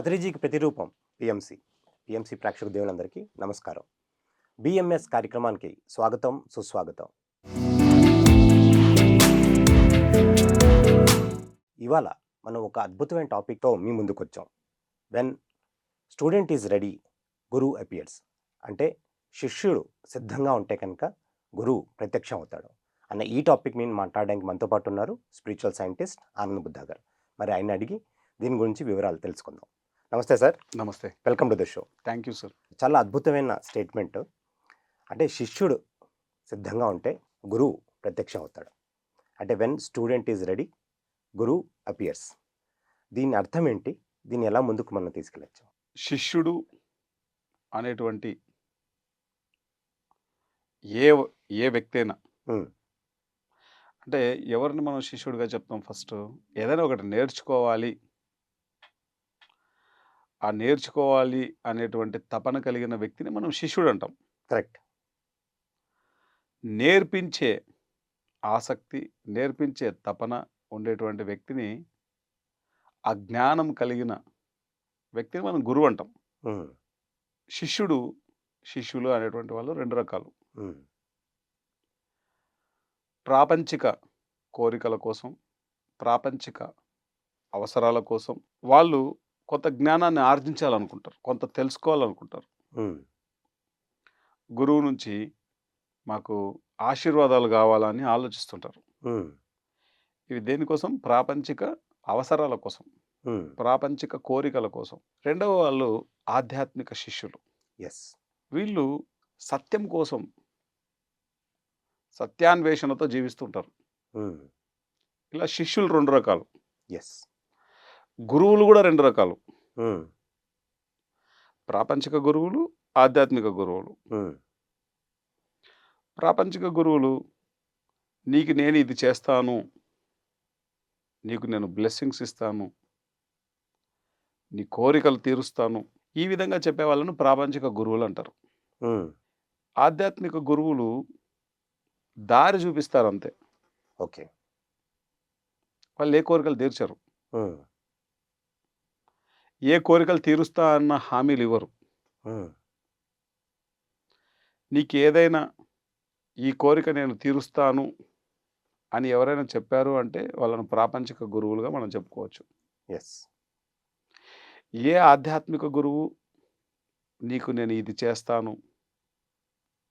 పత్రిజీకి ప్రతిరూపం PMC PMC ప్రేక్షక దేవులందరికీ నమస్కారం. బిఎంఎస్ కార్యక్రమానికి స్వాగతం సుస్వాగతం. ఇవాళ మనం ఒక అద్భుతమైన టాపిక్తో మీ ముందుకు వచ్చాం when student is ready guru appears అంటే శిష్యుడు సిద్ధంగా ఉంటే కనుక గురువు ప్రత్యక్షం అవుతాడు. అన్న ఈ టాపిక్ మీద మాట్లాడడానికి మనతో పాటు ఉన్నారు స్పిరిచువల్ సైంటిస్ట్ ఆనంద్ బుద్ధా గారు మరి ఆయన అడిగి దీని గురించి వివరాలు తెలుసుకుందాం. నమస్తే సార్. నమస్తే. Welcome to the show thank you sir చాలా అద్భుతమైన స్టేట్మెంట్ అంటే శిష్యుడు సిద్ధంగా ఉంటే గురువు ప్రత్యక్షం అవుతాడు. అంటే వెన్ స్టూడెంట్ ఈజ్ రెడీ గురువు అపియర్స్ దీని అర్థం ఏంటి? దీన్ని ఎలా ముందుకు మనం తీసుకెళ్ళచ్చు? శిష్యుడు అనేటువంటి ఏ ఏ వ్యక్తి అయినా. అంటే ఎవరిని మనం శిష్యుడిగా చెప్తాం ఫస్ట్ ఏదైనా ఒకటి నేర్చుకోవాలి. ఆ నేర్చుకోవాలి అనేటువంటి తపన కలిగిన వ్యక్తిని మనం శిష్యుడు అంటాం కరెక్ట్. నేర్పించే ఆసక్తి నేర్పించే తపన ఉండేటువంటి వ్యక్తిని ఆ జ్ఞానం కలిగిన వ్యక్తిని మనం గురువు అంటాం. శిష్యుడు శిష్యులు అనేటువంటి వాళ్ళు రెండు రకాలు. ప్రాపంచిక కోరికల కోసం ప్రాపంచిక అవసరాల కోసం వాళ్ళు కొంత జ్ఞానాన్ని ఆర్జించాలనుకుంటారు. కొంత తెలుసుకోవాలనుకుంటారు. గురువు నుంచి మాకు ఆశీర్వాదాలు కావాలని ఆలోచిస్తుంటారు. ఇవి దేనికోసం ప్రాపంచిక అవసరాల కోసం. ప్రాపంచిక కోరికల కోసం. రెండవ వాళ్ళు ఆధ్యాత్మిక శిష్యులు. ఎస్ వీళ్ళు సత్యం కోసం సత్యాన్వేషణతో జీవిస్తుంటారు. ఇలా శిష్యులు రెండు రకాలు. ఎస్ గురువులు కూడా రెండు రకాలు. ప్రాపంచిక గురువులు ఆధ్యాత్మిక గురువులు. ప్రాపంచిక గురువులు నీకు నేను ఇది చేస్తాను నీకు నేను బ్లెస్సింగ్స్ ఇస్తాను నీ కోరికలు తీరుస్తాను ఈ విధంగా చెప్పే వాళ్ళను ప్రాపంచిక గురువులు అంటారు. ఆధ్యాత్మిక గురువులు దారి చూపిస్తారు అంతే. ఓకే. వాళ్ళు ఏ కోరికలు తీర్చరు. ఏ కోరికలు తీరుస్తా అన్న హామీలు ఇవ్వరు. నీకు ఏదైనా ఈ కోరిక నేను తీరుస్తాను అని ఎవరైనా చెప్పారు అంటే వాళ్ళను ప్రాపంచిక గురువులుగా మనం చెప్పుకోవచ్చు. ఎస్. ఏ ఆధ్యాత్మిక గురువు నీకు నేను ఇది చేస్తాను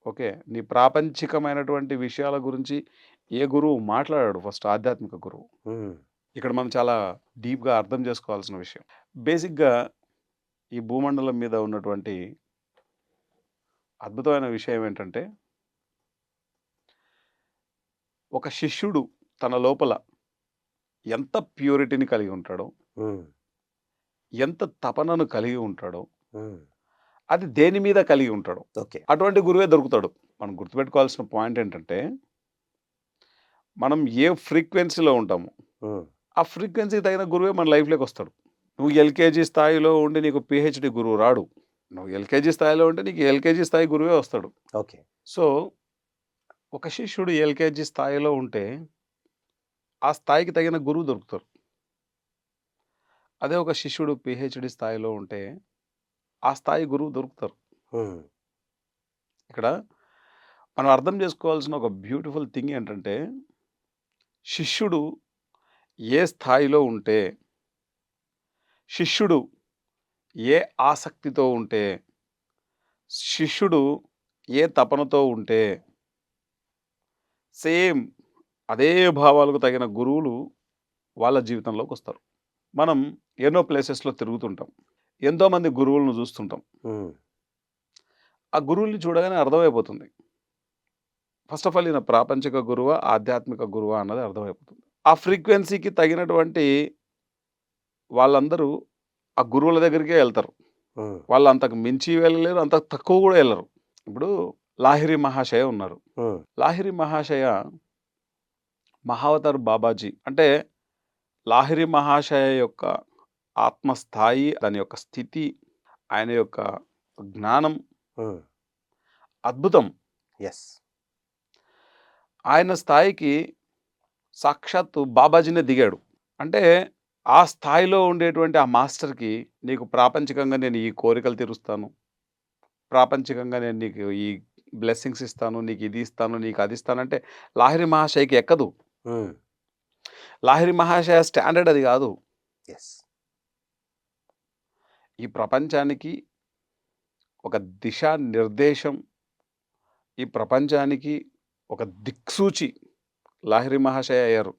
ఓకే నీ ప్రాపంచికమైనటువంటి విషయాల గురించి ఏ గురువు మాట్లాడాడు ఫస్ట్ ఆధ్యాత్మిక గురువు? ఇక్కడ మనం చాలా డీప్గా అర్థం చేసుకోవాల్సిన విషయం. బేసిక్గా ఈ భూమండలం మీద ఉన్నటువంటి అద్భుతమైన విషయం ఏంటంటే ఒక శిష్యుడు తన లోపల ఎంత ప్యూరిటీని కలిగి ఉంటాడో ఎంత తపనను కలిగి ఉంటాడో అది దేని మీద కలిగి ఉంటాడో. ఓకే. అటువంటి గురువే దొరుకుతాడు. మనం గుర్తుపెట్టుకోవాల్సిన పాయింట్ ఏంటంటే మనం ఏ ఫ్రీక్వెన్సీలో ఉంటాము ఆ ఫ్రీక్వెన్సీకి తగిన గురువే మన లైఫ్లోకి వస్తాడు. నువ్వు ఎల్కేజీ స్థాయిలో ఉండి నీకు పిహెచ్డి గురువు రాడు. నువ్వు ఎల్కేజీ స్థాయిలో ఉంటే నీకు ఎల్కేజీ స్థాయి గురువే వస్తాడు. ఓకే. సో ఒక శిష్యుడు ఎల్కేజీ స్థాయిలో ఉంటే ఆ స్థాయికి తగిన గురువు దొరుకుతారు అదే ఒక శిష్యుడు పిహెచ్డి స్థాయిలో ఉంటే ఆ స్థాయి గురువు దొరుకుతారు. ఇక్కడ మనం అర్థం చేసుకోవాల్సిన ఒక బ్యూటిఫుల్ థింగ్ ఏంటంటే శిష్యుడు ఏ స్థాయిలో ఉంటే శిష్యుడు ఏ ఆసక్తితో ఉంటే శిష్యుడు ఏ తపనతో ఉంటే సేమ్ అదే భావాలకు తగిన గురువులు వాళ్ళ జీవితంలోకి వస్తారు. మనం ఎన్నో ప్లేసెస్లో తిరుగుతుంటాం. ఎంతోమంది గురువులను చూస్తుంటాం. ఆ గురువుల్ని చూడగానే అర్థమైపోతుంది. ఫస్ట్ ఆఫ్ ఆల్ ఈయన ప్రాపంచిక గురువా ఆధ్యాత్మిక గురువా అన్నది అర్థమైపోతుంది. ఆ ఫ్రీక్వెన్సీకి తగినటువంటి వాళ్ళందరూ ఆ గురువుల దగ్గరికే వెళ్తారు. వాళ్ళు అంతకు మించి వెళ్ళలేరు అంత తక్కువ కూడా వెళ్ళరు. ఇప్పుడు లాహిరి మహాశయ ఉన్నారు. లాహిరి మహాశయ మహావతార్ బాబాజీ అంటే లాహిరి మహాశయ యొక్క ఆత్మస్థాయి దాని యొక్క స్థితి ఆయన యొక్క జ్ఞానం అద్భుతం. ఎస్. ఆయన స్థాయికి సాక్షాత్తు బాబాజీనే దిగాడు అంటే ఆ స్థాయిలో ఉండేటువంటి ఆ మాస్టర్‌కి నీకు ప్రాపంచికంగా నేను ఈ కోరికలు తీరుస్తాను. ప్రాపంచికంగా నేను నీకు ఈ బ్లెస్సింగ్స్ ఇస్తాను. నీకు ఇది ఇస్తాను. నీకు అది ఇస్తానంటే లాహిరి మహాశయకి ఎక్కదు. లాహిరి మహాశయ స్టాండర్డ్ అది గాదు. యెస్. ఈ ప్రపంచానికి ఒక దిశా నిర్దేశం, ఈ ప్రపంచానికి ఒక దిక్సూచి లాహిరి మహాశయ అయ్యారు.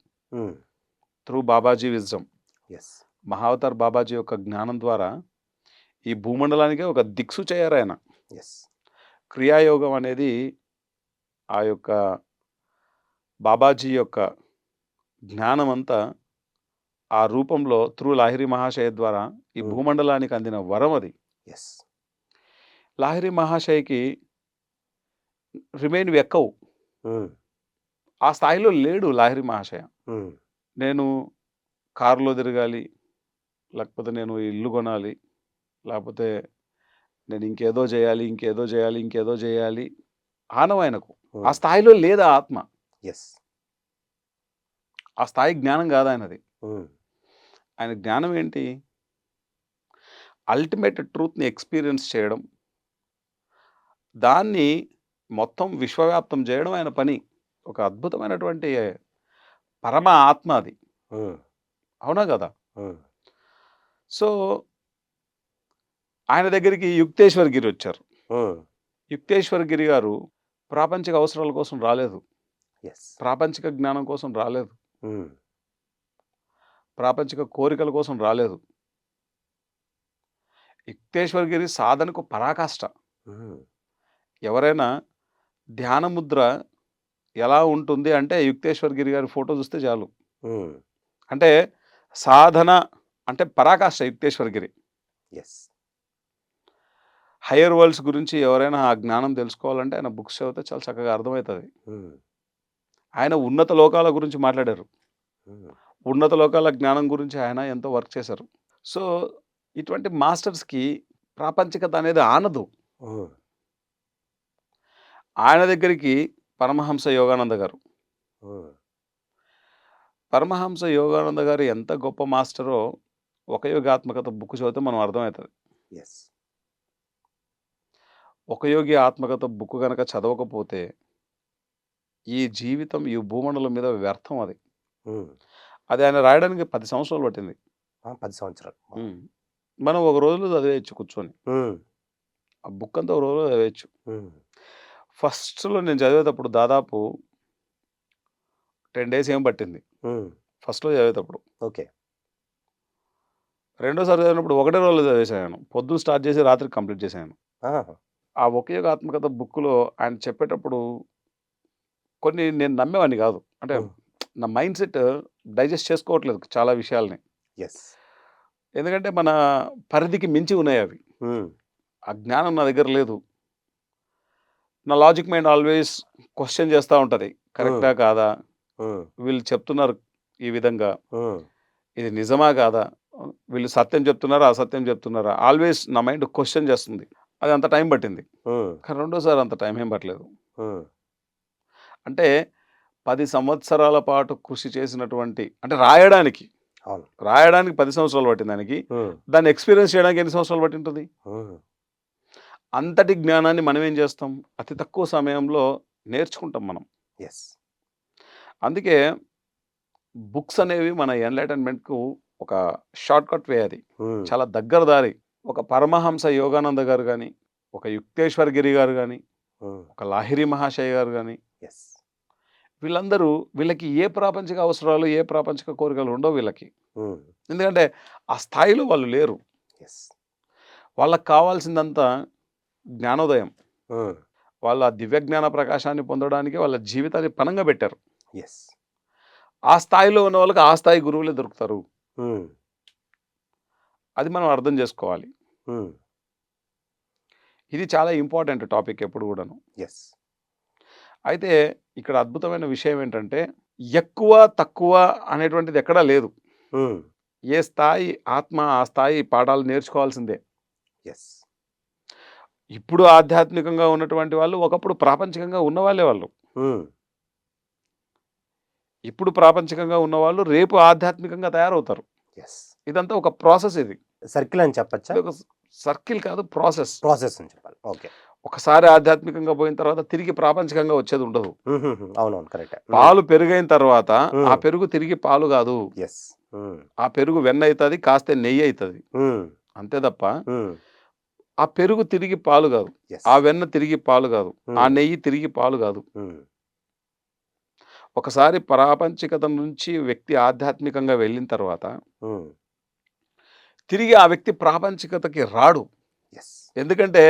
Through Babaji wisdom. Yes. Mahavatar Babaji యొక్క జ్ఞానం ద్వారా ఈ భూమండలానికే ఒక దిక్సూచి అయ్యారాయన. యెస్. క్రియాయోగం అనేది ఆ యొక్క బాబాజీ యొక్క జ్ఞానమంతా ఆ రూపంలో త్రూ లాహిరి మహాశయ ద్వారా ఈ. భూమండలానికి అందిన వరం అది. యెస్. లాహిరి మహాశయకి రిమైన్‌వి ఎక్కవు. ఆ స్థాయిలో లేడు లాహిరి మహాశయ. నేను కారులో తిరగాలి. లేకపోతే నేను ఇల్లు కొనాలి. లేకపోతే నేను ఇంకేదో జేయాలి, ఇంకేదో జేయాలి, ఇంకేదో జేయాలి. ఆనవాయనకు. ఆ. స్థాయిలో లేదు ఆత్మ. యెస్. ఆ స్థాయి జ్ఞానం గాదాయనది. హ్మ్. ఆయన జ్ఞానం ఏంటి? అల్టిమేట్ ట్రూత్‌ని ఎక్స్‌పీరియన్స్ చేయడం. దాన్ని మొత్తం విశ్వవ్యాప్తం జేయడం ఆయన పని. ఒక అద్భుతమైనటువంటి పరమ ఆత్మ అది. అవునా! హ్మ్. సో ఆయన దగ్గరికి యుక్తేశ్వర్ గిరి వచ్చారు. యుక్తేశ్వర్ గిరి గారు ప్రాపంచిక అవసరాల కోసం రాలేదు. ప్రాపంచిక జ్ఞానం కోసం రాలేదు. ప్రాపంచిక కోరికల కోసం రాలేదు. యుక్తేశ్వర్ గిరి సాధనకు పరాకాష్ట. ఎవరైనా ధ్యాన ముద్ర ఎలా ఉంటుంది అంటే యుక్తేశ్వర్ గిరి గారి ఫోటో చూస్తే చాలు. అంటే సాధన అంటే పరాకాష్ట Yukteswar Giri. Yes. Higher worlds గురించి ఎవరైనా ఆ జ్ఞానం తెలుసుకోవాలంటే ఆయన బుక్స్ చదివితే చాలా చక్కగా అర్థమైతది. హ్మ్. ఆయన ఉన్నత లోకాల గురించి మాట్లాడారు. ఉన్నత లోకాల జ్ఞానం గురించి ఆయన ఎంతో వర్క్ చేశారు. సో ఇటువంటి మాస్టర్స్‌కి ప్రాపంచికత అనేది ఆనదు. ఆయన దగ్గరికి పరమహంస యోగానంద గారు. పరమహంస యోగానంద గారు ఎంత గొప్ప మాస్టరో ఒక యోగాత్మకత బుక్ చదివితే మనం అర్థమవుతది. యెస్. ఒక యోగి ఆత్మకథ బుక్ గనక చదవకపోతే ఈ జీవితం ఈ భూమండలం మీద వ్యర్థం అది. అది ఆయన రాయడానికి 10 సంవత్సరాలు పట్టింది. 10 సంవత్సరాలు. మనం ఒక రోజులో చదివేయొచ్చు కూర్చొని. ఆ బుక్ అంతా ఒక రోజులో చదివేయొచ్చు. ఫస్ట్‌లో నేను చదివేటప్పుడు దాదాపు 10 డేస్ ఏమో పట్టింది. ఫస్ట్‌లో చదివేటప్పుడు. ఓకే. రెండోసారి చదివినప్పుడు ఒకటే రోజులో చదివేసాను. పొద్దున స్టార్ట్ చేసి రాత్రికి కంప్లీట్ చేశాను. ఆ ఒక ఆత్మకథ బుక్‌లో ఆయన చెప్పేటప్పుడు కొన్ని నేను నమ్మేవాడిని కాదు. అంటే. నా మైండ్ సెట్ డైజెస్ట్ చేసుకోవట్లేదు చాలా విషయాల్ని. యెస్. ఎందుకంటే మన పరిధికి మించి ఉన్నాయి అవి. ఆ జ్ఞానం నా దగ్గర లేదు. నా లాజిక్ మైండ్ ఆల్వేస్ క్వెషన్ చేస్తా ఉంటది. కరెక్టా? కాదా? వీళ్ళు చెప్తున్నారు ఈ విధంగా. ఇది నిజమా? కాదా? వీళ్ళు సత్యం చెప్తున్నారా? అసత్యం చెప్తున్నారా? ఆల్వేస్ నా మైండ్ క్వెషన్ చేస్తుంది. అది అంత టైం పట్టింది. కానీ రెండోసారి అంత టైం ఏం పట్టలేదు. అంటే 10 సంవత్సరాల పాటు కృషి చేసినటువంటి అంటే రాయడానికి. రాయడానికి 10 సంవత్సరాలు పట్టింది దానికి. దాన్ని ఎక్స్‌పీరియన్స్ చేయడానికి ఎన్ని సంవత్సరాలు పట్టింటది? అంతటి జ్ఞానాన్ని మనం ఏం చేస్తాం? అతి తక్కువ సమయంలో నేర్చుకుంటాం మనం. యెస్. అందుకే బుక్స్ అనేవి మన ఎన్‌లైటన్‌మెంట్‌కు ఒక షార్ట్‌కట్ వే అది. చాలా దగ్గర దారి. ఒక పరమహంస యోగానంద గారు గాని, ఒక యుక్తేశ్వర్ గిరి గారు హ్మ్. ఒక లాహిరి మహాశయ గారు గాని యెస్. వీళ్ళందరూ వీళ్ళకి ఏ ప్రాపంచిక అవసరాలు, ఏ ప్రాపంచిక కోరికలు ఉండవు వీళ్ళకి. ఎందుకంటే ఆ స్థాయిలో వాళ్ళు లేరు. యెస్. వాళ్ళకి కావాల్సిందంతా జ్ఞానోదయం. వాళ్ళు ఆ దివ్య జ్ఞాన ప్రకాశాన్ని పొందడానికి వాళ్ళ జీవితాన్ని పణంగా పెట్టారు. యెస్. ఆ స్థాయిలో ఉన్న వాళ్ళకి ఆ స్థాయి గురువులే దొరుకుతారు. అది మనం అర్థం చేసుకోవాలి. ఇది చాలా ఇంపార్టెంట్ టాపిక్ ఎప్పుడు కూడాను. యెస్. అయితే ఇక్కడ అద్భుతమైన విషయం ఏంటంటే ఎక్కువ, తక్కువ అనేటువంటిది ఎక్కడా లేదు. ఏ స్థాయి ఆత్మ ఆ స్థాయి పాఠాలు నేర్చుకోవాల్సిందే. యెస్. ఇప్పుడు ఆధ్యాత్మికంగా ఉన్నటువంటి వాళ్ళు ఒకప్పుడు ప్రాపంచికంగా ఉన్నవాళ్ళే వాళ్ళు. ఇప్పుడు ప్రాపంచికంగా ఉన్నవాళ్ళు రేపు ఆధ్యాత్మికంగా తయారవుతారు. ఇదంతా ఒక ప్రాసెస్ ఇది. సర్కిల్ అని చెప్పచ్చా? ఒక సర్కిల్ కాదు ప్రాసెస్. ప్రాసెస్ అని చెప్పాలి. ఓకే. ఒకసారి ఆధ్యాత్మికంగా పోయిన తర్వాత తిరిగి ప్రాపంచికంగా వచ్చేది ఉండదు. అవునవును కరెక్ట్. పాలు పెరుగైన తర్వాత. ఆ పెరుగు తిరిగి పాలు కాదు. ఎస్ ఆ పెరుగు వెన్న అవుతుంది కాస్తే నెయ్యి అవుతుంది. అంతే తప్ప ఆ పెరుగు తిరిగి పాలు కాదు. ఆ వెన్న తిరిగి పాలు కాదు. ఆ నెయ్యి తిరిగి పాలు కాదు. ఒకసారి ప్రాపంచికత నుంచి వ్యక్తి ఆధ్యాత్మికంగా వెళ్ళిన తర్వాత తిరిగి ఆ వ్యక్తి ప్రాపంచికతకి రాడు. ఎస్ ఎందుకంటే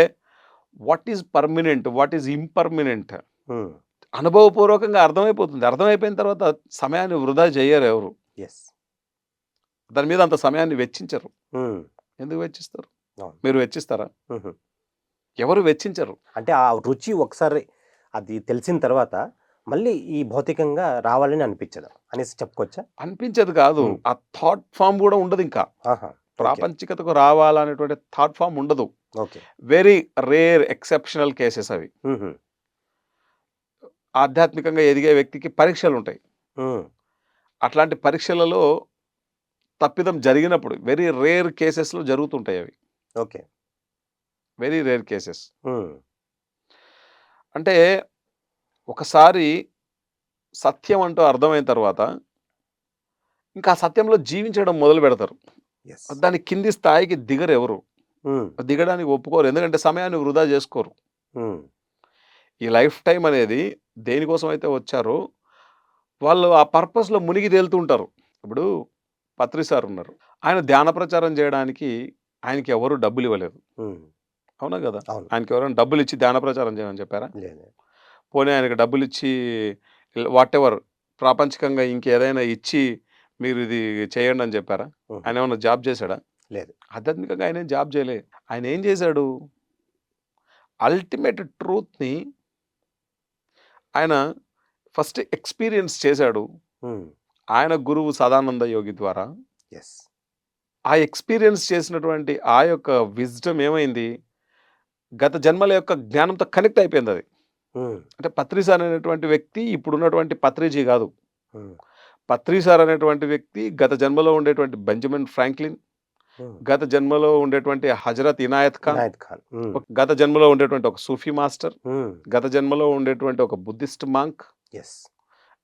what is permanent what is impermanent అనుభవపూర్వకంగా అర్థమైపోతుంది. అర్థమైపోయిన తర్వాత సమయాన్ని వృధా చేయరు ఎవరు. ఎస్ దాని మీద అంత సమయాన్ని వెచ్చించరు. ఎందుకు వెచ్చిస్తారు. మీరు వెచ్చిస్తారా? ఎవరు వెచ్చించరు. అంటే ఆ రుచి ఒకసారి అది తెలిసిన తర్వాత మళ్ళీ ఈ భౌతికంగా రావాలని అనిపించదు. అనేసి చెప్పుకోవచ్చా? అనిపించదు కాదు. ఆ థాట్ ఫామ్ కూడా ఉండదు ఇంకా. ప్రాపంచికతకు రావాలనేటువంటి థాట్ ఫామ్ ఉండదు. Okay. Very rare exceptional cases అవి. ఆధ్యాత్మికంగా ఎదిగే వ్యక్తికి పరీక్షలు ఉంటాయి. అట్లాంటి పరీక్షలలో తప్పిదం జరిగినప్పుడు వెరీ రేర్ కేసెస్లో జరుగుతుంటాయి అవి. ఓకే. Very rare cases. అంటే ఒకసారి సత్యం అంటూ అర్థమైన తర్వాత ఇంకా ఆ సత్యంలో జీవించడం మొదలు పెడతారు. దాని కింది స్థాయికి దిగరు ఎవరు. దిగడానికి ఒప్పుకోరు. ఎందుకంటే సమయాన్ని వృధా చేసుకోరు. ఈ లైఫ్ టైం అనేది దేనికోసం అయితే వచ్చారో వాళ్ళు ఆ పర్పస్లో మునిగి తేలుతుంటారు ఇప్పుడు పత్రి సార్ ఉన్నారు. ఆయన ధ్యాన ప్రచారం చేయడానికి ఆయనకి ఎవరు డబ్బులు ఇవ్వలేదు అవునా కదా? ఆయనకి ఎవరైనా డబ్బులు ఇచ్చి ధ్యాన ప్రచారం చేయమని చెప్పారా? లేదు పోనీ ఆయనకి డబ్బులు ఇచ్చి వాట్ ఎవర్ ప్రాపంచికంగా ఇంకేదైనా ఇచ్చి మీరు ఇది చేయండి అని చెప్పారా. ఆయన ఏమన్నా జాబ్ చేశాడా? లేదు. ఆధ్యాత్మికంగా ఆయన జాబ్ చేయలే. ఆయన ఏం చేశాడు? అల్టిమేట్ ట్రూత్ని ఆయన ఫస్ట్ ఎక్స్పీరియన్స్ చేశాడు. ఆయన గురువు సదానంద యోగి ద్వారా. ఎస్. ఆ ఎక్స్పీరియన్స్ చేసినటువంటి ఆ యొక్క విజ్డమ్ ఏమైంది? గత జన్మల యొక్క జ్ఞానంతో కనెక్ట్ అయిపోయింది అది. అంటే పత్రిసార్ అనేటువంటి వ్యక్తి ఇప్పుడున్నటువంటి పత్రిజీ కాదు. పత్రిసార్ అనేటువంటి వ్యక్తి గత జన్మలో ఉండేటువంటి బెంజమిన్ ఫ్రాంక్లిన్ గత జన్మలో ఉండేటువంటి హజరత్ ఇనాయత్ ఖాన్ గత జన్మలో ఉండేటువంటి ఒక సూఫీ మాస్టర్ గత జన్మలో ఉండేటువంటి ఒక బుద్ధిస్ట్ మాంక్ ఎస్.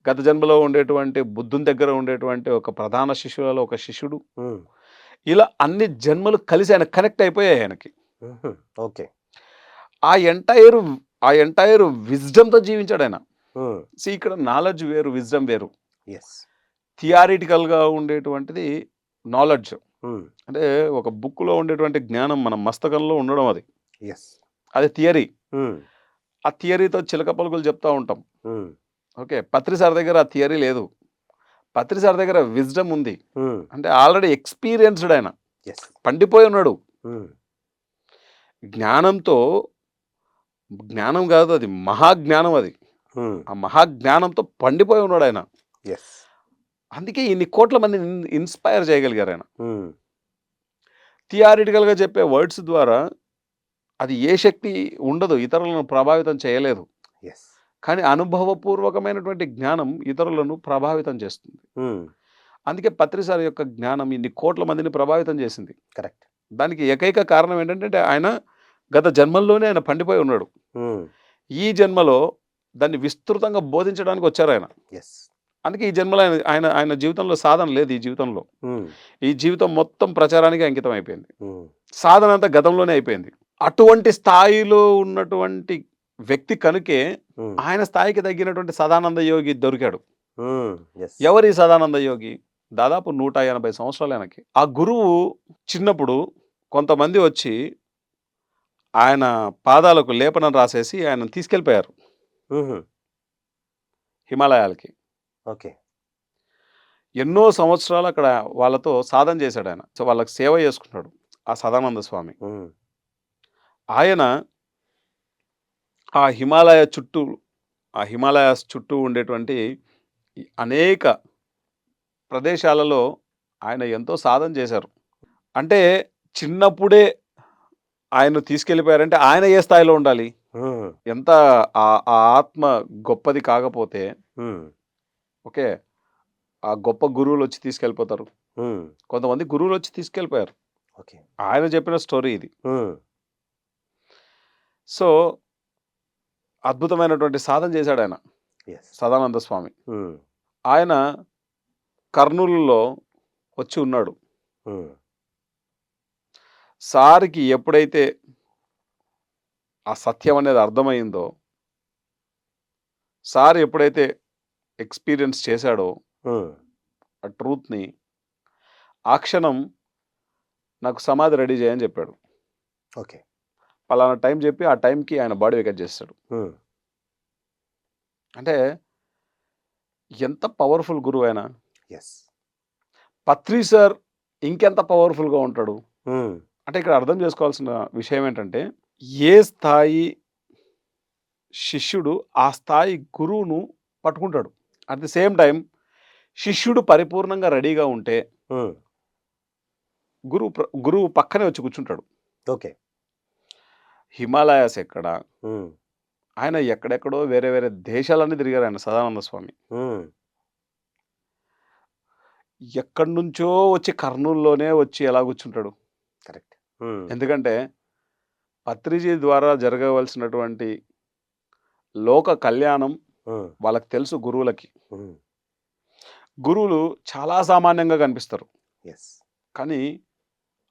గత జన్మలో ఉండేటువంటి బుద్ధుని దగ్గర ఉండేటువంటి ఒక ప్రధాన శిష్యులలో ఒక శిష్యుడు ఇలా అన్ని జన్మలు కలిసి ఆయన కనెక్ట్ అయిపోయాయి ఆయనకి. ఓకే. ఆ ఎంటైర్ ఆ ఎంటైర్ విజ్డమ్తో జీవించాడు ఆయన. See, ఇక్కడ నాలెడ్జ్ వేరు విజ్డమ్ వేరు. ఎస్ థియారిటికల్గా ఉండేటువంటిది నాలెడ్జ్. అంటే ఒక బుక్లో ఉండేటువంటి జ్ఞానం మన మస్తకంలో ఉండడం అది. ఎస్ అది థియరీ. ఆ థియరీతో చిలక పలుకులు చెప్తా ఉంటాం. ఓకే. పత్రి సార్ దగ్గర ఆ థియరీ లేదు. పత్రి సార్ దగ్గర విజ్డమ్ ఉంది. అంటే ఆల్రెడీ ఎక్స్పీరియన్స్డ్ ఆయన. పండిపోయి ఉన్నాడు. జ్ఞానంతో జ్ఞానం కాదు అది మహాజ్ఞానం అది. ఆ మహాజ్ఞానంతో పండిపోయి ఉన్నాడు ఆయన. ఎస్ అందుకే ఇన్ని కోట్ల మంది ఇన్స్పైర్ చేయగలిగారు ఆయన. థియారిటికల్గా చెప్పే వర్డ్స్ ద్వారా అది ఏ శక్తి ఉండదు ఇతరులను ప్రభావితం చేయలేదు. ఎస్ కానీ అనుభవపూర్వకమైనటువంటి జ్ఞానం ఇతరులను ప్రభావితం చేస్తుంది. అందుకే పత్రిసారి యొక్క జ్ఞానం ఇన్ని కోట్ల మందిని ప్రభావితం చేసింది. కరెక్ట్. దానికి ఏకైక కారణం ఏంటంటే ఆయన గత జన్మల్లోనే ఆయన పండిపోయి ఉన్నాడు. ఈ జన్మలో దాన్ని విస్తృతంగా బోధించడానికి వచ్చారు ఆయన. ఎస్ అందుకే ఈ జన్మలో ఆయన ఆయన ఆయన జీవితంలో సాధన లేదు ఈ జీవితంలో. ఈ జీవితం మొత్తం ప్రచారానికి అంకితం అయిపోయింది సాధన అంతా గతంలోనే అయిపోయింది. అటువంటి స్థాయిలో ఉన్నటువంటి వ్యక్తి కనుకే ఆయన స్థాయికి తగ్గినటువంటి సదానంద యోగి దొరికాడు. ఎవరి సదానంద యోగి? దాదాపు నూట ఎనభై సంవత్సరాలు ఆయనకి ఆ గురువు చిన్నప్పుడు కొంతమంది వచ్చి ఆయన పాదాలకు లేపనం రాసేసి ఆయన తీసుకెళ్ళిపోయారు. హిమాలయాలకి. ఓకే. ఎన్నో సంవత్సరాలు అక్కడ వాళ్ళతో సాధన చేశాడు ఆయన. సో వాళ్ళకి సేవ చేసుకున్నాడు ఆ సదానంద స్వామి. ఆయన ఆ హిమాలయ చుట్టూ ఆ హిమాలయాస్ చుట్టూ ఉండేటువంటి అనేక ప్రదేశాలలో ఆయన ఎంతో సాధన చేశారు. అంటే చిన్నప్పుడే ఆయన తీసుకెళ్ళిపోయారంటే ఆయన ఏ స్థాయిలో ఉండాలి? ఎంత ఆ ఆత్మ గొప్పది కాకపోతే ఓకే ఆ గొప్ప గురువులు వచ్చి తీసుకెళ్ళిపోతారు. కొంతమంది గురువులు వచ్చి తీసుకెళ్ళిపోయారు. ఓకే. ఆయన చెప్పిన స్టోరీ ఇది. సో అద్భుతమైనటువంటి సాధన చేశాడు ఆయన. సదానంద స్వామి హ్మ్. ఆయన కర్నూలులో వచ్చి ఉన్నాడు హ్మ్. సార్కి ఎప్పుడైతే ఆ సత్యం అనేది అర్థమైందో సార్ ఎప్పుడైతే ఎక్స్పీరియన్స్ చేశాడో హ్మ్. ఆ ట్రూత్ని ఆ క్షణం నాకు సమాధి రెడీ చేయని చెప్పాడు ఓకే. పలానా టైం చెప్పి ఆ టైంకి ఆయన బాడీ వెకెట్ చేస్తాడు. అంటే ఎంత పవర్ఫుల్ గురువు ఆయన యెస్. పత్రి సార్ ఇంకెంత పవర్ఫుల్గా ఉంటాడు. అంటే ఇక్కడ అర్థం చేసుకోవాల్సిన విషయం ఏంటంటే ఏ స్థాయి శిష్యుడు ఆ స్థాయి గురువును పట్టుకుంటాడు అట్ ది సేమ్ టైం శిష్యుడు పరిపూర్ణంగా రెడీగా ఉంటే. గురువు గురువు పక్కనే వచ్చి కూర్చుంటాడు ఓకే. హిమాలయాస్ ఎక్కడ. ఆయన ఎక్కడెక్కడో వేరే వేరే దేశాలన్నీ తిరిగారు ఆయన సదానంద స్వామి. ఎక్కడి నుంచో వచ్చి కర్నూలులోనే వచ్చి ఎలా కూర్చుంటాడు కరెక్ట్. ఎందుకంటే పత్రిజీ ద్వారా జరగవలసినటువంటి లోక కళ్యాణం. వాళ్ళకి తెలుసు గురువులకి. గురువులు చాలా సామాన్యంగా కనిపిస్తారు. కానీ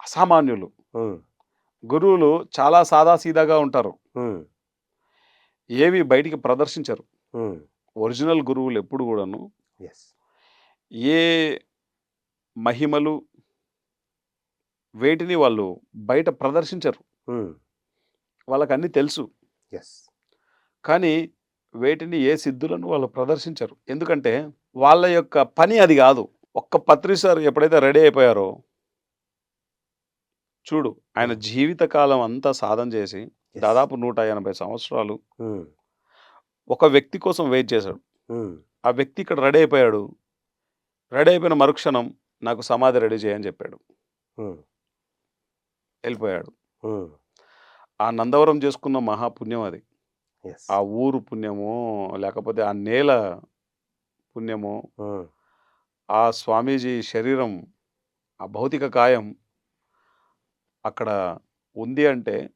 అసామాన్యులు. గురువులు చాలా సాదాసీదాగా ఉంటారు. ఏవి బయటికి ప్రదర్శించరు. ఒరిజినల్ గురువులు ఎప్పుడు కూడాను. ఏ మహిమలు వేటిని వాళ్ళు బయట ప్రదర్శించరు. వాళ్ళకి అన్నీ తెలుసు. కానీ వేటిని ఏ సిద్ధులను వాళ్ళు ప్రదర్శించరు ఎందుకంటే వాళ్ళ యొక్క పని అది కాదు ఒక్క పత్రి సార్ ఎప్పుడైతే రెడీ అయిపోయారో చూడు ఆయన. జీవితకాలం అంతా సాధన చేసి. దాదాపు నూట ఎనభై సంవత్సరాలు. ఒక వ్యక్తి కోసం వెయిట్ చేశాడు. ఆ వ్యక్తి ఇక్కడ రెడీ అయిపోయాడు రెడీ అయిపోయిన మరుక్షణం నాకు సమాధి రెడీ చేయని చెప్పాడు. వెళ్ళిపోయాడు. ఆ నందవరం చేసుకున్న మహాపుణ్యం అది. ఆ ఊరు పుణ్యమో లేకపోతే ఆ నేల పుణ్యమో. ఆ స్వామీజీ శరీరం ఆ భౌతిక కాయం అక్కడ ఉంది అంటే.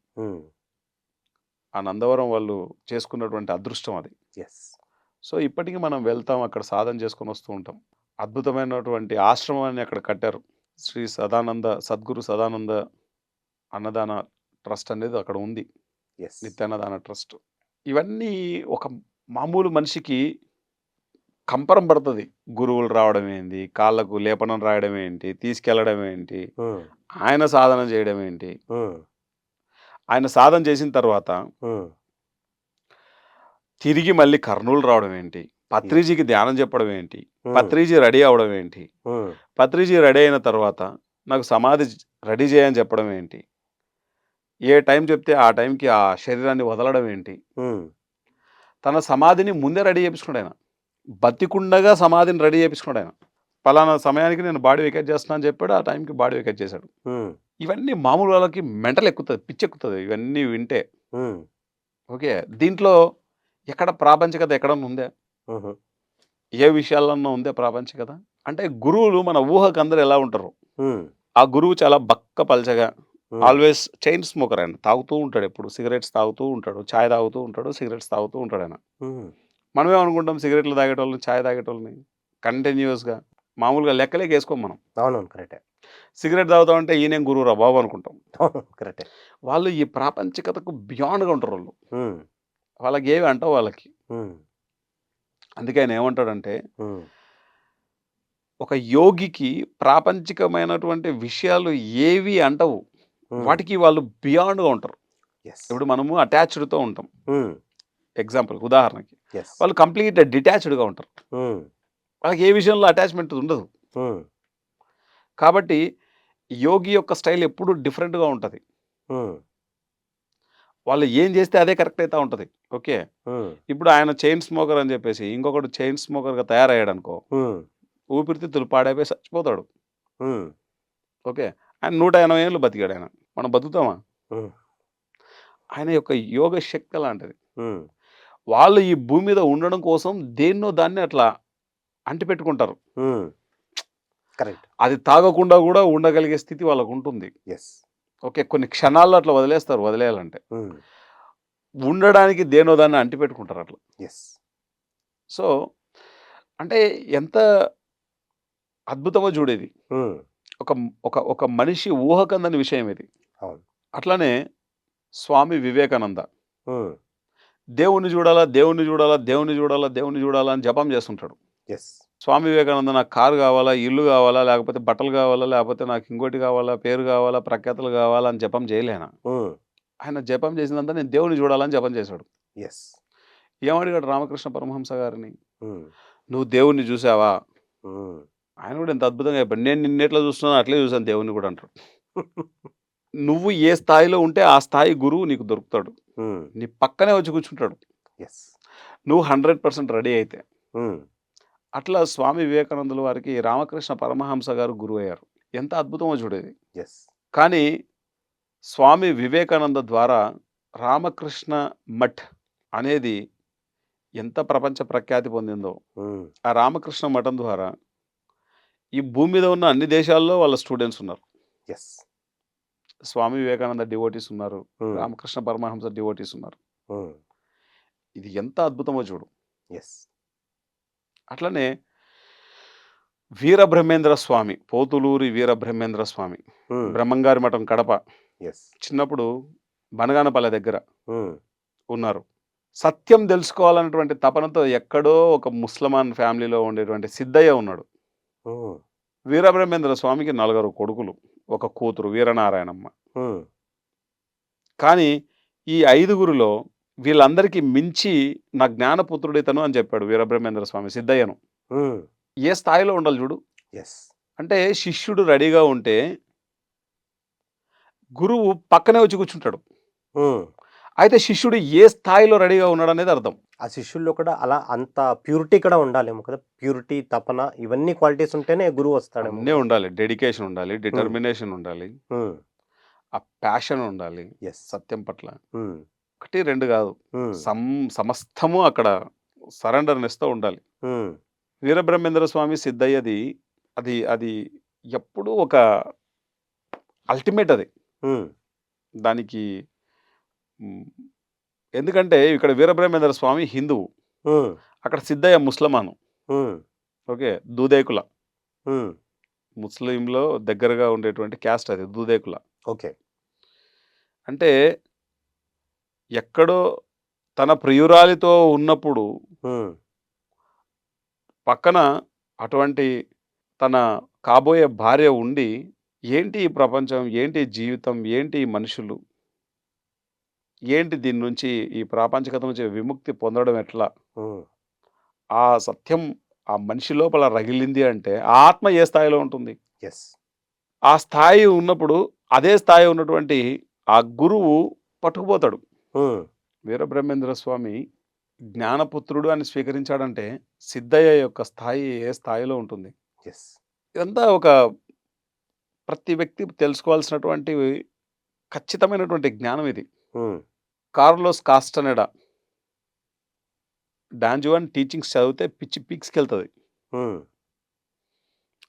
ఆ నందవరం వాళ్ళు చేసుకున్నటువంటి అదృష్టం అది. యెస్. సో ఇప్పటికీ మనం వెళ్తాం అక్కడ సాధన చేసుకొని వస్తూ ఉంటాం. అద్భుతమైనటువంటి ఆశ్రమాన్ని అక్కడ కట్టారు. శ్రీ సదానంద సద్గురు సదానంద అన్నదాన ట్రస్ట్ అనేది అక్కడ ఉంది. నిత్యాన్నదాన ట్రస్ట్. ఇవన్నీ ఒక మామూలు మనిషికి కంపరం పడుతుంది. గురువులు రావడం ఏంటి? కాళ్ళకు లేపనం రాయడం ఏంటి? తీసుకెళ్ళడం ఏంటి. ఆయన సాధన చేయడం ఏంటి. ఆయన సాధన చేసిన తర్వాత. తిరిగి మళ్ళీ కర్నూలు రావడం ఏంటి పత్రిజీకి ధ్యానం చెప్పడం ఏంటి. పత్రిజీ రెడీ అవడం ఏంటి. పత్రిజీ రెడీ అయిన తర్వాత నాకు సమాధి రెడీ చేయని చెప్పడం ఏంటి ఏ టైం చెప్తే ఆ టైంకి ఆ శరీరాన్ని వదలడం ఏంటి. తన సమాధిని ముందే రెడీ చేపించుకున్నాడు ఆయన బతికుండగా సమాధిని రెడీ చేపించుకున్నాడు ఆయన పలానా సమయానికి నేను బాడీ వెకెట్ చేస్తున్నా అని చెప్పాడు ఆ టైంకి బాడీ వెకెట్ చేశాడు. ఇవన్నీ మామూలు వాళ్ళకి మెంటల్ ఎక్కుతుంది పిచ్చి ఎక్కుతుంది ఇవన్నీ వింటే. ఓకే దీంట్లో ఎక్కడ ప్రాపంచికత ఎక్కడ ఉందే. ఏ విషయాలన్నా ఉందే ప్రాపంచికత అంటే గురువులు మన ఊహకు అందరు ఎలా ఉంటారు. ఆ గురువు చాలా బక్క పలచగా. ఆల్వేస్ చైన్ స్మోకర్ ఆయన తాగుతూ ఉంటాడు ఎప్పుడు సిగరెట్స్ తాగుతూ ఉంటాడు చాయ్ తాగుతూ ఉంటాడు సిగరెట్స్ తాగుతూ ఉంటాడు ఆయన హ్మ్. మనమే అనుకుంటాం సిగరెట్లు తాగేటోళ్ళని చాయ్ తాగేటోళ్ళని కంటిన్యూస్గా మామూలుగా లెక్కలేక వేసుకోం మనం అవునవును. కరెక్టే. సిగరెట్ తాగుతామంటే ఈయనేం గురువురా బాబు అనుకుంటాం. కరెక్టే. వాళ్ళు ఈ ప్రాపంచికతకు బియాండ్గా ఉంటారు వాళ్ళు. వాళ్ళకి ఏవి అంటావు వాళ్ళకి. అందుకే ఆయన ఏమంటాడంటే. ఒక యోగికి ప్రాపంచికమైనటువంటి విషయాలు ఏవి అంటవు. వాటికి వాళ్ళు బియాండ్గా ఉంటారు. ఇప్పుడు మనము అటాచ్డ్తో ఉంటాం. ఎగ్జాంపుల్ ఉదాహరణకి. వాళ్ళు కంప్లీట్ డిటాచ్డ్గా ఉంటారు. వాళ్ళకి ఏ విషయంలో అటాచ్మెంట్ ఉండదు. కాబట్టి యోగి యొక్క స్టైల్ ఎప్పుడు డిఫరెంట్గా ఉంటుంది. వాళ్ళు ఏం చేస్తే అదే కరెక్ట్ అవుతా ఉంటుంది ఓకే. ఇప్పుడు ఆయన చైన్ స్మోకర్ అని చెప్పేసి ఇంకొకటి చైన్ స్మోకర్గా తయారయ్యాడు అనుకో. ఊపిరితిత్తులు పాడైపోయి చచ్చిపోతాడు. ఓకే ఆయన నూట ఎనభై ఏళ్ళు బతికాడు ఆయన మనం బతుకుతామా. ఆయన యొక్క యోగ శక్తి లాంటిది. వాళ్ళు ఈ భూమి మీద ఉండడం కోసం దేన్నో దాన్ని అట్లా అంటిపెట్టుకుంటారు. హ్మ్. కరెక్ట్. అది తాగకుండా కూడా ఉండగలిగే స్థితి వాళ్ళకు ఉంటుంది ఎస్ ఓకే కొన్ని క్షణాల్లో అట్లా వదిలేస్తారు వదిలేయాలంటే. ఉండడానికి దేనో దాన్ని అంటిపెట్టుకుంటారు అట్లా. ఎస్ సో అంటే ఎంత అద్భుతమో చూడేది. ఒక ఒక ఒక మనిషి ఊహకందని విషయం ఇది. అట్లానే స్వామి వివేకానంద. దేవుణ్ణి చూడాలా దేవుణ్ణి చూడాలా దేవుణ్ణి చూడాలా దేవుణ్ణి చూడాలా అని జపం చేస్తుంటాడు. ఎస్ స్వామి వివేకానంద నాకు కారు కావాలా ఇల్లు కావాలా లేకపోతే బట్టలు కావాలా లేకపోతే నాకు ఇంకోటి కావాలా పేరు కావాలా ప్రఖ్యాతలు కావాలా అని జపం చేయలేనా? ఆయన జపం చేసినంత నేను దేవుని చూడాలని జపం చేశాడు. ఎస్ ఏమడిగాడు రామకృష్ణ పరమహంస గారిని? నువ్వు దేవుణ్ణి చూసావా? ఆయన కూడా ఎంత అద్భుతంగా చెప్పాడు. నేను నిన్నెట్లా చూస్తున్నాను అట్లే చూసాను దేవుణ్ణి కూడా అంటాడు. నువ్వు ఏ స్థాయిలో ఉంటే ఆ స్థాయి గురువు నీకు దొరుకుతాడు. నీ పక్కనే వచ్చి కూర్చుంటాడు. ఎస్ నువ్వు హండ్రెడ్ పర్సెంట్ రెడీ అయితే అట్లా స్వామి వివేకానందుల వారికి రామకృష్ణ పరమహంస గారు గురువు అయ్యారు ఎంత అద్భుతమో చూడేది ఎస్ కానీ స్వామి వివేకానంద ద్వారా రామకృష్ణ మఠ్ అనేది ఎంత ప్రపంచ ప్రఖ్యాతి పొందిందో. ఆ రామకృష్ణ మఠం ద్వారా ఈ భూమి మీద ఉన్న అన్ని దేశాల్లో వాళ్ళ స్టూడెంట్స్ ఉన్నారు. ఎస్ స్వామి వివేకానంద డివోటీస్ ఉన్నారు. రామకృష్ణ పరమహంస డివోటీస్ ఉన్నారు. ఇది ఎంత అద్భుతమో చూడు. ఎస్ అట్లనే వీరబ్రహ్మేంద్ర స్వామి పోతులూరి వీరబ్రహ్మేంద్ర స్వామి బ్రహ్మంగారి మఠం కడప ఎస్ చిన్నప్పుడు బనగానపల్లె దగ్గర ఉన్నారు. సత్యం తెలుసుకోవాలన్నటువంటి తపనతో ఎక్కడో ఒక ముస్లమాన్ ఫ్యామిలీలో ఉండేటువంటి సిద్ధయ్య ఉన్నాడు. వీరబ్రహ్మేంద్ర స్వామికి నలుగురు కొడుకులు ఒక కూతురు వీరనారాయణమ్మ. కానీ ఈ ఐదుగురిలో వీళ్ళందరికీ మించి నా జ్ఞానపుత్రుడితను అని చెప్పాడు వీరబ్రహ్మేంద్ర స్వామి సిద్ధయ్యను. ఏ స్థాయిలో ఉండాలి చూడు? ఎస్ అంటే శిష్యుడు రెడీగా ఉంటే గురువు పక్కనే వచ్చి కూర్చుంటాడు. అయితే శిష్యుడు ఏ స్థాయిలో రెడీగా ఉన్నాడు అనేది అర్థం. ఆ శిష్యుల్లో కూడా అలా అంత ప్యూరిటీ కూడా ఉండాలేమో కదా? ప్యూరిటీ తపన ఇవన్నీ క్వాలిటీస్ ఉంటేనే గురువు వస్తాడేమో అన్నీ ఉండాలి. డెడికేషన్ ఉండాలి డిటర్మినేషన్ ఉండాలి. ఆ ప్యాషన్ ఉండాలి. ఎస్ సత్యం పట్ల. ఒకటి రెండు కాదు. సం సమస్తము అక్కడ సరెండర్నెస్తో ఉండాలి. వీరబ్రహ్మేంద్ర స్వామి సిద్ధయ్యది అది అది ఎప్పుడూ ఒక అల్టిమేట్ అది దానికి ఎందుకంటే ఇక్కడ వీరబ్రహ్మేంద్ర స్వామి హిందువు. అక్కడ సిద్ధయ్య ముస్లమాను. ఓకే దూదేకుల. ముస్లింలో దగ్గరగా ఉండేటువంటి క్యాస్ట్ అది దూదేకుల. ఓకే. అంటే ఎక్కడో తన ప్రియురాలితో ఉన్నప్పుడు పక్కన అటువంటి తన కాబోయే భార్య ఉండి ఏంటి ఈ ప్రపంచం? ఏంటి జీవితం? ఏంటి ఈ మనుషులు? ఏంటి దీని నుంచి ఈ ప్రాపంచికత నుంచి విముక్తి పొందడం ఎట్లా? ఆ. సత్యం ఆ మనిషి లోపల రగిలింది అంటే ఆ ఆత్మ ఏ స్థాయిలో ఉంటుంది? ఎస్ ఆ స్థాయి ఉన్నప్పుడు అదే స్థాయి ఉన్నటువంటి ఆ గురువు పట్టుకుపోతాడు. వీరబ్రహ్మేంద్ర స్వామి జ్ఞానపుత్రుడు అని స్వీకరించాడంటే సిద్ధయ్య యొక్క స్థాయి ఏ స్థాయిలో ఉంటుంది? ఎస్ ఇదంతా ఒక ప్రతి వ్యక్తి తెలుసుకోవాల్సినటువంటి ఖచ్చితమైనటువంటి జ్ఞానం ఇది. కార్లోస్ కాస్టనెడా డాంజువాన్ టీచింగ్స్ చదివితే పిచ్చి పీక్స్కి వెళ్తుంది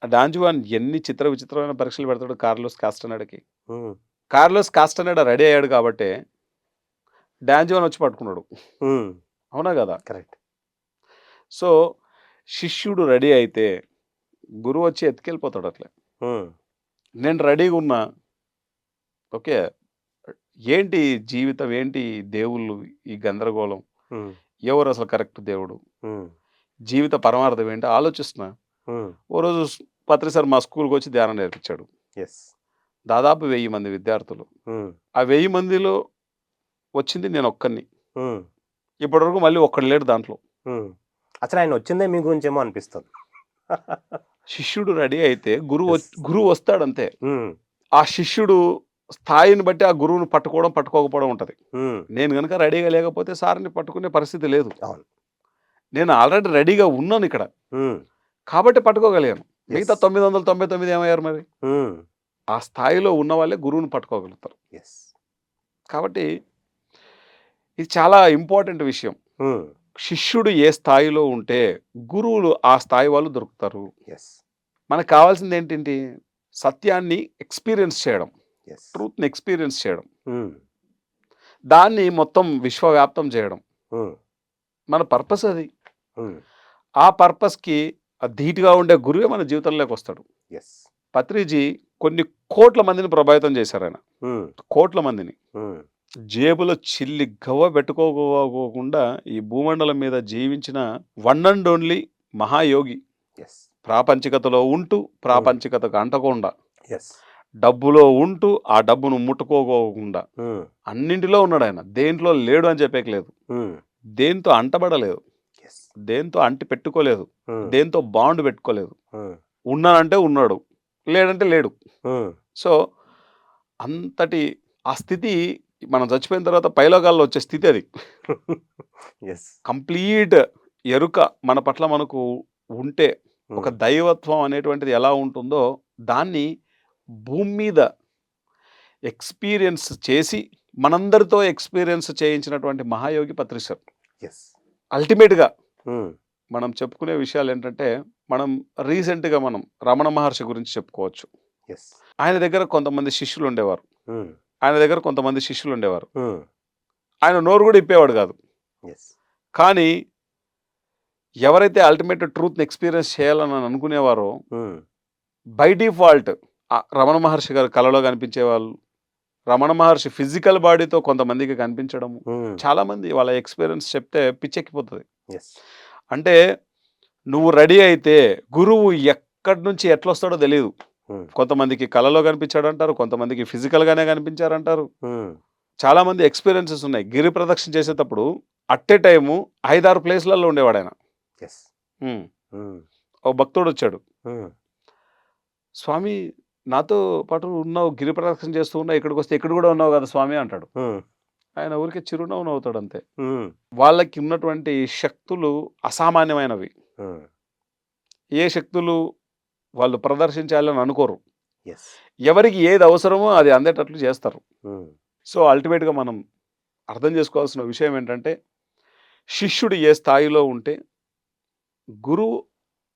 ఆ డాంజువాన్ ఎన్ని చిత్ర విచిత్రమైన పరీక్షలు పెడతాడు కార్లోస్ కాస్టనెడాకి? కార్లోస్ కాస్టనెడా రెడీ అయ్యాడు కాబట్టి డాంజువాన్ వచ్చి పట్టుకున్నాడు. అవునా కదా? కరెక్ట్. సో శిష్యుడు రెడీ అయితే గురువు వచ్చి ఎత్తుకెళ్ళిపోతాడు అట్లా. నేను రెడీగా ఉన్నా. ఓకే. ఏంటి జీవితం? ఏంటి దేవుళ్ళు ఈ గందరగోళం? ఎవరు అసలు కరెక్ట్ దేవుడు? జీవిత పరమార్థం ఏంటి? ఆలోచిస్తున్నా. ఓ రోజు స్- పత్రి సార్ మా స్కూల్కి వచ్చి ధ్యానం నేర్పించాడు. ఎస్. దాదాపు వెయ్యి మంది విద్యార్థులు. ఆ వెయ్యి మందిలో వచ్చింది నేను ఒక్కరిని ఇప్పటివరకు మళ్ళీ ఒక్కడు లేడు దాంట్లో. అసలు ఆయన వచ్చిందే మీ గురించి ఏమో అనిపిస్తుంది. శిష్యుడు రెడీ అయితే గురువు. గురువు వస్తాడంతే. ఉమ్, ఆ శిష్యుడు స్థాయిని బట్టి ఆ గురువుని పట్టుకోవడం పట్టుకోకపోవడం ఉంటుంది. నేను కనుక రెడీగా లేకపోతే సార్ని పట్టుకునే పరిస్థితి లేదు. నేను ఆల్రెడీ రెడీగా ఉన్నాను ఇక్కడ. కాబట్టి పట్టుకోగలిగాను. మిగతా తొమ్మిది వందల తొంభై తొమ్మిది ఏమయ్యారు మరి? ఆ స్థాయిలో ఉన్న వాళ్ళే గురువుని పట్టుకోగలుగుతారు. ఎస్ కాబట్టి ఇది చాలా ఇంపార్టెంట్ విషయం. శిష్యుడు ఏ స్థాయిలో ఉంటే గురువులు ఆ స్థాయి వాళ్ళు దొరుకుతారు. ఎస్ మనకు కావాల్సింది ఏంటంటే సత్యాన్ని ఎక్స్పీరియన్స్ చేయడం. ట్రూత్ని ఎక్స్పీరియన్స్ చేయడం. దాన్ని మొత్తం విశ్వవ్యాప్తం చేయడం. మన పర్పస్ అది. ఆ పర్పస్కి ధీటుగా ఉండే గురువే మన జీవితంలోకి వస్తాడు. ఎస్ పత్రిజీ కొన్ని కోట్ల మందిని ప్రభావితం చేశారు ఆయన. కోట్ల మందిని. జేబులో చిల్లి గవ్వ పెట్టుకోకుండా ఈ భూమండలం మీద జీవించిన వన్ అండ్ ఓన్లీ మహాయోగి. ప్రాపంచికతలో ఉంటూ ప్రాపంచికతకు అంటకుండా డబ్బులో ఉంటూ ఆ డబ్బును ముట్టుకోకుండా అన్నింటిలో ఉన్నాడు ఆయన. దేంట్లో లేడు అని చెప్పేకలేదు దేంతో అంటబడలేదు. దేంతో అంటి పెట్టుకోలేదు. దేంతో బాండ్ పెట్టుకోలేదు. ఉన్నానంటే ఉన్నాడు. లేడంటే లేడు. సో అంతటి ఆ స్థితి మనం చచ్చిపోయిన తర్వాత పైలోకాల్లో వచ్చే స్థితి అది. ఎస్ కంప్లీట్ ఎరుక మన పట్ల మనకు ఉంటే ఒక దైవత్వం అనేటువంటిది ఎలా ఉంటుందో దాన్ని భూమి మీద ఎక్స్పీరియన్స్ చేసి మనందరితో ఎక్స్పీరియన్స్ చేయించినటువంటి మహాయోగి పత్రిసర్. ఎస్ అల్టిమేట్గా మనం చెప్పుకునే విషయాలు ఏంటంటే మనం రీసెంట్గా మనం రమణ మహర్షి గురించి చెప్పుకోవచ్చు. ఎస్ ఆయన దగ్గర కొంతమంది శిష్యులు ఉండేవారు. ఆయన దగ్గర కొంతమంది శిష్యులు ఉండేవారు. ఆయన నోరు కూడా ఇప్పేవాడు కాదు. కానీ ఎవరైతే అల్టిమేట్ ట్రూత్ని ఎక్స్పీరియన్స్ చేయాలని అనుకునేవారో బై డిఫాల్ట్ రమణ మహర్షి గారు కళలో కనిపించే వాళ్ళు రమణ మహర్షి ఫిజికల్ బాడీతో కొంతమందికి కనిపించడము చాలా మంది వాళ్ళ ఎక్స్పీరియన్స్ చెప్తే పిచ్చెక్కిపోతుంది. అంటే నువ్వు రెడీ అయితే గురువు ఎక్కడి నుంచి ఎట్లా వస్తాడో తెలియదు కొంతమందికి కళలో కనిపించాడు అంటారు కొంతమందికి physical గానే కనిపించారంటారు. చాలా మంది ఎక్స్పీరియన్సెస్ ఉన్నాయి. గిరి ప్రదక్షిణ చేసేటప్పుడు అట్టే టైము ఐదారు ప్లేస్లలో ఉండేవాడు ఆయన. ఒక భక్తుడు వచ్చాడు. స్వామి నాతో పాటు ఉన్నావు గిరి ప్రదక్షిణ చేస్తూ ఉన్నావు ఇక్కడికి వస్తే ఇక్కడ కూడా ఉన్నావు కదా స్వామి అంటాడు. ఆయన ఊరికే చిరునవ్వు నవ్వుతాడు అంతే. వాళ్ళకి ఉన్నటువంటి శక్తులు అసామాన్యమైనవి. ఏ శక్తులు వాళ్ళు ప్రదర్శించాలని అనుకోరు. ఎవరికి ఏది అవసరమో అది అందేటట్లు చేస్తారు. సో అల్టిమేట్గా మనం అర్థం చేసుకోవాల్సిన విషయం ఏంటంటే శిష్యుడు ఏ స్థాయిలో ఉంటే గురువు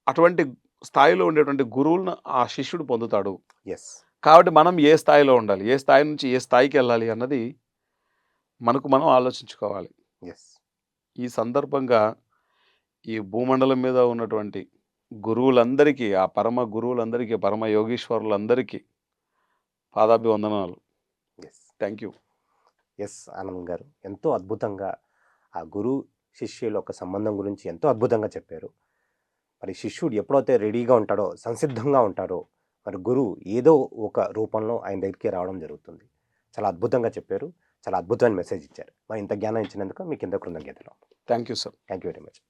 అటువంటి స్థాయిలో ఉండేటువంటి గురువులను ఆ శిష్యుడు పొందుతాడు. ఎస్ కాబట్టి మనం ఏ స్థాయిలో ఉండాలి? ఏ స్థాయి నుంచి ఏ స్థాయికి వెళ్ళాలి అన్నది మనకు మనం ఆలోచించుకోవాలి. ఎస్ ఈ సందర్భంగా ఈ భూమండలం మీద ఉన్నటువంటి గురువులందరికీ ఆ పరమ గురువులందరికీ పరమ యోగీశ్వరులందరికీ పాదాభివందనాలు. Yes thank you S Anand garu. ఎంతో అద్భుతంగా ఆ గురు శిష్యుల యొక్క సంబంధం గురించి ఎంతో అద్భుతంగా చెప్పారు. మరి శిష్యుడు ఎప్పుడైతే రెడీగా ఉంటాడో సంసిద్ధంగా ఉంటాడో మరి గురువు ఏదో ఒక రూపంలో ఆయన దగ్గరికి రావడం జరుగుతుంది. చాలా అద్భుతంగా చెప్పారు. చాలా అద్భుతమైన మెసేజ్ ఇచ్చారు. మరి ఇంత జ్ఞానం ఇచ్చినందుకు మీకు ఇంత కృతజ్ఞతలు. Thank you sir thank you very much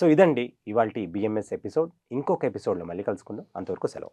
so ఇదండి ఇవాళ బిఎంఎస్ ఎపిసోడ్ ఇంకొక ఎపిసోడ్లో మళ్ళీ కలుసుకుందాం. అంతవరకు సెలవు.